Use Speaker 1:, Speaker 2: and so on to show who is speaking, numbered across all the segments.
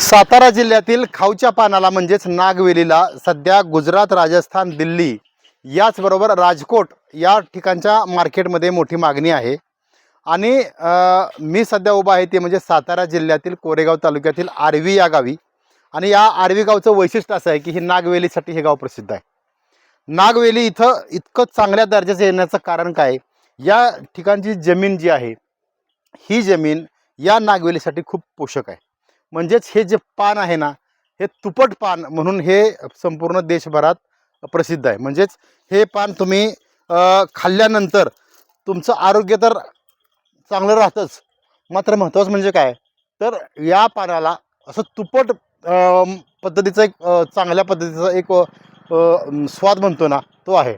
Speaker 1: सातारा जिल्ह्यातील खाऊच्या पानाला म्हणजेच नागवेलीला सध्या गुजरात राजस्थान दिल्ली याचबरोबर राजकोट या ठिकाणच्या मार्केटमध्ये मोठी मागणी आहे. आणि मी सध्या उभा आहे ते म्हणजे सातारा जिल्ह्यातील कोरेगाव तालुक्यातील आर्वी या गावी. आणि या आर्वी गावचं वैशिष्ट्य असं आहे की ही नागवेलीसाठी हे गाव प्रसिद्ध आहे. नागवेली इथं इतकं चांगल्या दर्जाचं येण्याचं कारण काय? या ठिकाणची जमीन जी आहे ही जमीन या नागवेलीसाठी खूप पोषक आहे. म्हणजेच हे जे पान आहे ना हे तुपट पान म्हणून हे संपूर्ण देशभरात प्रसिद्ध आहे. म्हणजेच हे पान तुम्ही खाल्ल्यानंतर तुमचं आरोग्य तर चांगलं राहतंच. मात्र महत्त्वाचं म्हणजे काय? तर या पानाला असं तुपट पद्धतीचं एक चांगल्या पद्धतीचा एक स्वाद म्हणतो ना तो आहे.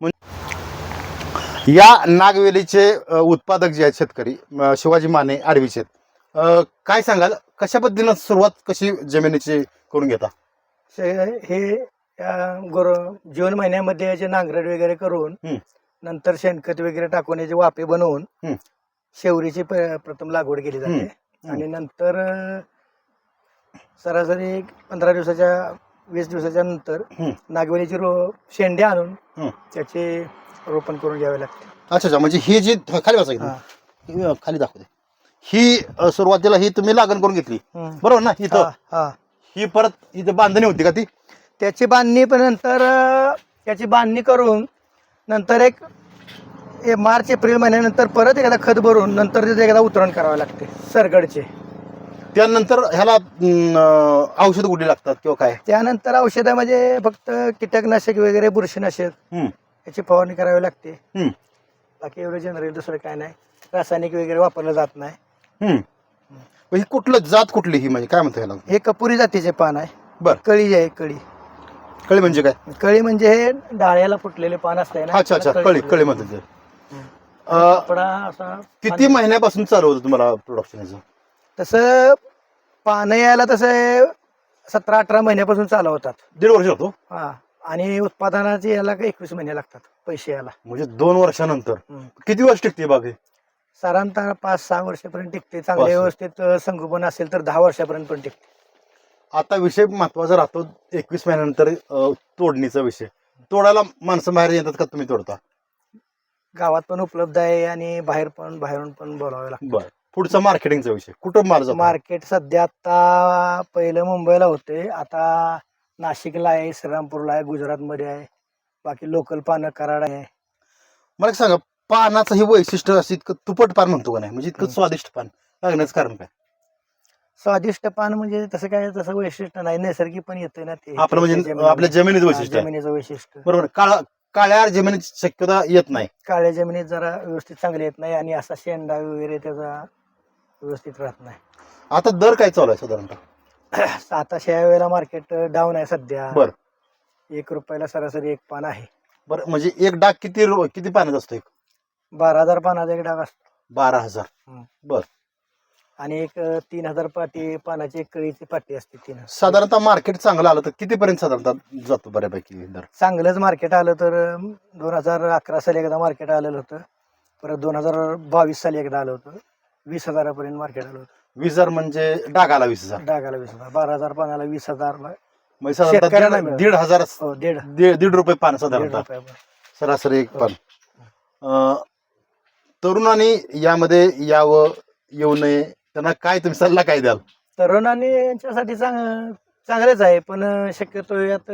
Speaker 1: म्हणजे या नागवेलीचे उत्पादक जे आहेत शेतकरी शिवाजी माने आडवीचे आहेत. काय सांगाल कशा पद्धतीनं सुरुवात कशी जमिनीची करून घेता
Speaker 2: हे या गोर जून महिन्यामध्ये याचे नांगरट वगैरे करून. नंतर शेणखत वगैरे टाकून याचे वाफे बनवून. शेवरीची प्रथम लागवड केली जाते. आणि नंतर सरासरी एक पंधरा दिवसाच्या वीस दिवसाच्या नंतर. नागवेलीची रो शेंडे आणून. त्याचे रोपण करून घ्यावे लागते
Speaker 1: अच्छा अच्छा म्हणजे ही जी खाली वाचा अ, खाली दाखवते ही अ, सुरुवातीला ही तुम्ही लागण करून घेतली. बरोबर ना इथं?
Speaker 2: हा,
Speaker 1: परत इथं बांधणी होती का ती?
Speaker 2: त्याची बांधणी पण नंतर अं, त्याची बांधणी करून नंतर एक ए- मार्च एप्रिल महिन्यानंतर परत एकदा खत भरून नंतर त्याचं एकदा उतरण करावे लागते सरगडचे.
Speaker 1: त्यानंतर ह्याला अं, अ, औषध कुठली लागतात किंवा काय?
Speaker 2: त्यानंतर औषधामध्ये फक्त कीटकनाशक वगैरे बुरशीनाशक. याची फवारणी करावी लागते. बाकी एवढं जनरल दुसरं काय नाही. रासायनिक वगैरे वापरलं जात नाही.
Speaker 1: हं. मग ही कुठलं जात कुठली ही म्हणजे? काय म्हणतो ह्याला
Speaker 2: हे कपुरी जातीचे पान आहे.
Speaker 1: बर.
Speaker 2: कळी आहे कळी.
Speaker 1: कळी म्हणजे काय?
Speaker 2: कळी म्हणजे हे डाळ्याला फुटलेले पान असते ना.
Speaker 1: अच्छा अच्छा.
Speaker 2: त्याला
Speaker 1: कळी. कळी म्हणतात. ते. अ,
Speaker 2: कपडा असा
Speaker 1: किती महिन्यापासून चालू होतं तुम्हाला प्रोडक्शन याचं?
Speaker 2: तसं पानं यायला तसं सतरा अठरा महिन्यापासून चालू होतात.
Speaker 1: दीड वर्ष होतो?
Speaker 2: हा. आणि उत्पादनाचे याला काही एकवीस महिने लागतात पैसे याला
Speaker 1: म्हणजे दोन वर्षानंतर. किती वर्ष टिकते बाग हे
Speaker 2: साधारणतः पाच सहा वर्षापर्यंत टिकते. चांगले
Speaker 1: पाच-
Speaker 2: व्यवस्थित अं, संगोपन असेल तर दहा वर्षापर्यंत पण टिकते.
Speaker 1: आता विषय महत्त्वाचा राहतो एकवीस महिन्यानंतर अ, तोडणीचा विषय. तोडायला माणसं बाहेर येतात का तुम्ही तोडता?
Speaker 2: गावात पण उपलब्ध आहे आणि बाहेर पण बाहेरून पण बोलावे लागतं.
Speaker 1: बर. पुढचा मार्केटिंगचा विषय. कुठं माल जातो?
Speaker 2: मार्केट सध्या आता पहिलं मुंबईला होते. आता नाशिकला आहे श्रीरामपूरला आहे गुजरातमध्ये आहे. बाकी लोकल पानं कराड आहे.
Speaker 1: मला एक सांगा पानाचं हे वैशिष्ट्य असं इतकं तुपट पान म्हणतो का नाही? म्हणजे इतकं. स्वादिष्ट पान. लागण्याचं कारण काय?
Speaker 2: स्वादिष्ट पान म्हणजे तसं काय तसं वैशिष्ट्य नाही. नैसर्गिक पण येतं ना ते.
Speaker 1: आपलं म्हणजे. आपल्या जमिनीत
Speaker 2: हा,
Speaker 1: वैशिष्ट्य आहे.
Speaker 2: जमिनीचं वैशिष्ट्य.
Speaker 1: बरोबर. काळा काळ्या जमिनीत शक्यता येत नाही.
Speaker 2: काळ्या जमिनीत जरा व्यवस्थित चांगले येत नाही आणि असा शेंडा वगैरे त्याचा व्यवस्थित राहत नाही.
Speaker 1: आता दर काय चालू आहे साधारणतः?
Speaker 2: आता या वेळेला मार्केट डाऊन आहे सध्या.
Speaker 1: बर.
Speaker 2: एक रुपयाला सरासरी एक पान आहे.
Speaker 1: बरं. म्हणजे एक डाग किती रु- किती पाण्यात असतो एक?
Speaker 2: बारा हजार पानाचा एक डाग असतो
Speaker 1: बारा हजार
Speaker 2: हं.
Speaker 1: बर.
Speaker 2: आणि एक अं, तीन हजार पाटी पानाची एक कळीची पाटी असते तीन.
Speaker 1: साधारणतः मार्केट चांगलं आलं तर कितीपर्यंत साधारणतः जातो बऱ्यापैकी दर?
Speaker 2: चांगलंच मार्केट आलं तर दोन हजार अकरा साली एकदा मार्केट आलेलं होतं. परत दोन हजार बावीस साली एकदा आलं होतं. वीस हजारापर्यंत मार्केट आलं होतं.
Speaker 1: वीस हजार म्हणजे डागाला वीस हजार.
Speaker 2: डागाला वीस हजार. बारा हजार पानाला वीस हजार
Speaker 1: म्हणजे साधारणतः दीड- हजार
Speaker 2: हो दीड.
Speaker 1: दीड दीड रुपये पान
Speaker 2: दीड
Speaker 1: साधारणतः.
Speaker 2: रुपयापर्यंत.
Speaker 1: सरासरी एक
Speaker 2: हो.
Speaker 1: पान. अं, तरुणांनी यामध्ये यावं येऊ नये. त्यांना काय तुम्ही सल्ला काय द्याल?
Speaker 2: तरुणांनी यांच्यासाठी चांग चांगलेच आहे पण शक्यतो यात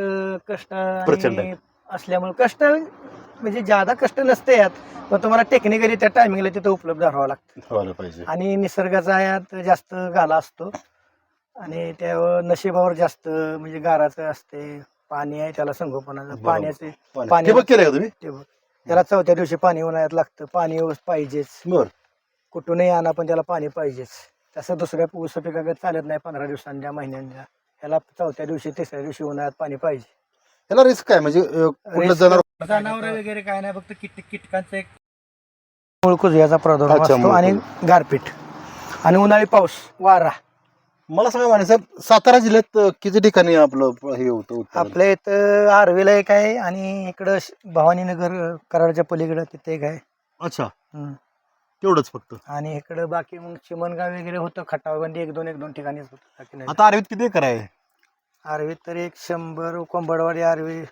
Speaker 2: कष्ट
Speaker 1: प्रचंड
Speaker 2: असल्यामुळे कष्ट म्हणजे ज्यादा कष्ट नसते यात पण तुम्हाला टेक्निकली त्या टायमिंगला तिथं उपलब्ध राहावं लागतं.
Speaker 1: व्हायला पाहिजे.
Speaker 2: आणि निसर्गाचा यात जास्त गाला असतो. आणि त्यावर नशिबावर जास्त म्हणजे गाराचं असते पाणी आहे त्याला संगोपनाचं
Speaker 1: बरोबर.
Speaker 2: पाण्याचे
Speaker 1: पाणी- ठिबक केलंय का तुम्ही?
Speaker 2: बघ. त्याला चौथ्या दिवशी पाणी उन्हाळ्यात लागतं. पाणी पाहिजेच.
Speaker 1: बर.
Speaker 2: कुठूनही आणा पण त्याला पाणी पाहिजेच. तसं दुसऱ्या ऊस पिकागत चालत नाही पंधरा दिवसांच्या महिन्यांच्या त्याला चौथ्या दिवशी तिसऱ्या दिवशी उन्हाळ्यात पाणी पाहिजे.
Speaker 1: याला रिस्क काय? म्हणजे अं, कुठलं
Speaker 2: Risk-
Speaker 1: जनावर
Speaker 2: जनावर वगैरे काय नाही फक्त किट कीटकांचा एक मुळकुजयाचा प्रादुर्भाव
Speaker 1: अच्छा,
Speaker 2: असतो आणि गारपीट. आणि उन्हाळी पाऊस वारा.
Speaker 1: मला सांगा माने साहेब सातारा जिल्ह्यात अं, किती ठिकाणी आपलं हे होतं उत्पादन?
Speaker 2: आपल्या इथं आर्वीला एक आहे आणि इकडं श- भवानीनगर कराडच्या पलीकडं तिथे एक आहे.
Speaker 1: अच्छा.
Speaker 2: हम्म.
Speaker 1: तेवढंच फक्त.
Speaker 2: आणि इकडं बाकी मग चिमणगाव वगैरे होतं खटावबंदी एक दोन एक दोन ठिकाणीच होतं. बाकी नाही.
Speaker 1: आता आरवीत किती एकर आहे?
Speaker 2: आरवीत तर एक शंभर कोंबडवाडी आरवी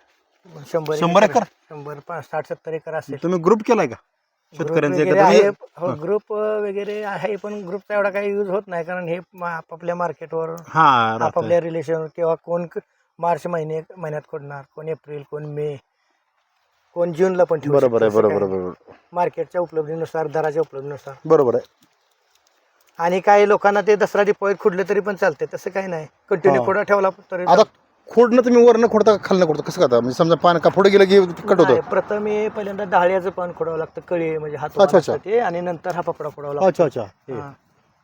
Speaker 2: शंभर
Speaker 1: शंभर एकर?
Speaker 2: शंभर पाच साठ सत्तर एकर असेल.
Speaker 1: तुम्ही ग्रुप केलाय का? शेतकऱ्यांचं
Speaker 2: वगैरे
Speaker 1: एकत्र
Speaker 2: आहे.
Speaker 1: म्हणजे-
Speaker 2: हो. ग्रुप वगैरे आहे पण ग्रुपचा एवढा काही यूज होत नाही. कारण हे आपापल्या मार्केटवर
Speaker 1: हा राहतं.
Speaker 2: आपापल्या रिलेशन किंवा कोण क- मार्च महिने महिन्यात खोडणार कोण एप्रिल कोण मे कोण जूनला पण ठेवू
Speaker 1: बरोबर आहे
Speaker 2: शकतं, असं
Speaker 1: बरोबर
Speaker 2: काही
Speaker 1: बरोबर
Speaker 2: मार्केटच्या उपलब्धीनुसार दराच्या उपलब्धीनुसार.
Speaker 1: बरोबर आहे.
Speaker 2: आणि काही लोकांना ते दसरा दिपोळीत खुडले तरी पण चालते तसं काही नाही. कंटिन्यू
Speaker 1: हा.
Speaker 2: खोडा ठेवला तरी
Speaker 1: आता खोडणं तुम्ही वरनं खोडता खालनं खोडता? कसं करता? म्हणजे समजा पान का पुढे गेलं की कट
Speaker 2: नाही,
Speaker 1: होतं?
Speaker 2: प्रथम हे पहिल्यांदा डाळ्याचं पान खोडावं लागतं कळी म्हणजे हात
Speaker 1: अच्छा, अच्छा.
Speaker 2: ते आणि नंतर हा पपडा खोडावा लागतो.
Speaker 1: अच्छा अच्छा. हे.
Speaker 2: हा.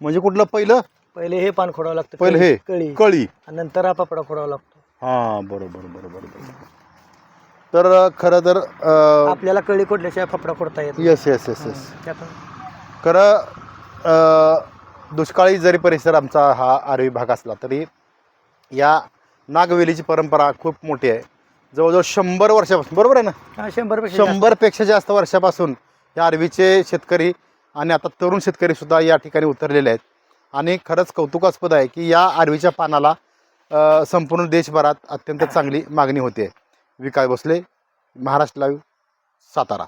Speaker 1: म्हणजे कुठलं पहिलं?
Speaker 2: पहिले हे पान खोडावं लागतं
Speaker 1: पहिलं हे.
Speaker 2: कळी.
Speaker 1: कळी.
Speaker 2: आणि नंतर हा पपडा खोडावा लागतो.
Speaker 1: हा बरोबर बरोबर बरोबर. तर अं, खरं तर
Speaker 2: आपल्याला कळी खोडल्याशिवाय फपडा खोडता येत नाही.
Speaker 1: येस येस येस येस
Speaker 2: हं, त्यातून.
Speaker 1: खरं अं, दुष्काळी जरी परिसर आमचा हा आरवी भाग असला तरी या नागवेलीची परंपरा खूप मोठी आहे. जवळजवळ शंभर वर्षापासून बरोबर आहे ना?
Speaker 2: शंभर.
Speaker 1: शंभरपेक्षा जास्त. वर्षापासून या आरवीचे शेतकरी आणि आता तरुण शेतकरी सुद्धा या ठिकाणी उतरलेले आहेत. आणि खरंच कौतुकास्पद आहे की या आरवीच्या पानाला संपूर्ण देशभरात अत्यंत चांगली मागणी होते. विकास भोसले महाराष्ट्र लाईव्ह सातारा.